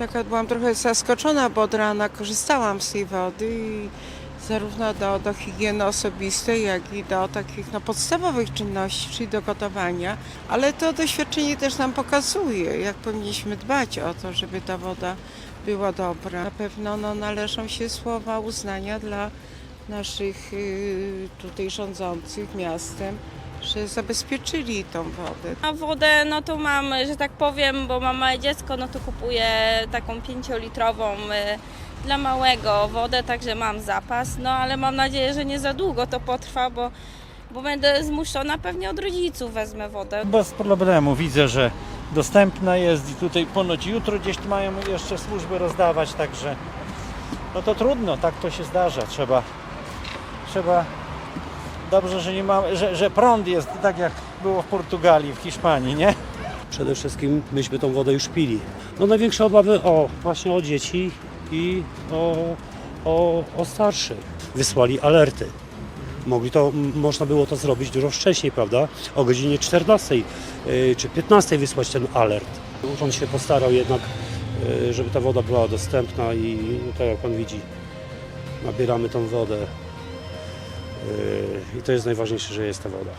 taka byłam trochę zaskoczona, bo od rana korzystałam z tej wody i zarówno do, do higieny osobistej, jak i do takich no, podstawowych czynności, czyli do gotowania. Ale to doświadczenie też nam pokazuje, jak powinniśmy dbać o to, żeby ta woda była dobra. Na pewno no, należą się słowa uznania dla naszych y, tutaj rządzących miastem, że zabezpieczyli tą wodę. A wodę, no to mam, że tak powiem, bo mam małe dziecko, no to kupuję taką pięciolitrową y, dla małego wodę, także mam zapas. No ale mam nadzieję, że nie za długo to potrwa, bo, bo będę zmuszona, pewnie od rodziców wezmę wodę. Bez problemu widzę, że dostępna jest i tutaj ponoć jutro gdzieś mają jeszcze służby rozdawać, także no to trudno, tak to się zdarza. Trzeba, trzeba dobrze, że nie ma, że, że prąd jest tak jak było w Portugalii, w Hiszpanii, nie? Przede wszystkim myśmy tą wodę już pili. No największe obawy o właśnie o dzieci i o, o, o starszych. Wysłali alerty. Mogli to, można było to zrobić dużo wcześniej, prawda? O godzinie 14 y, czy 15 wysłać ten alert. Urząd się postarał jednak, y, żeby ta woda była dostępna i no, tak jak Pan widzi, nabieramy tą wodę. Y, I to jest najważniejsze, że jest ta woda.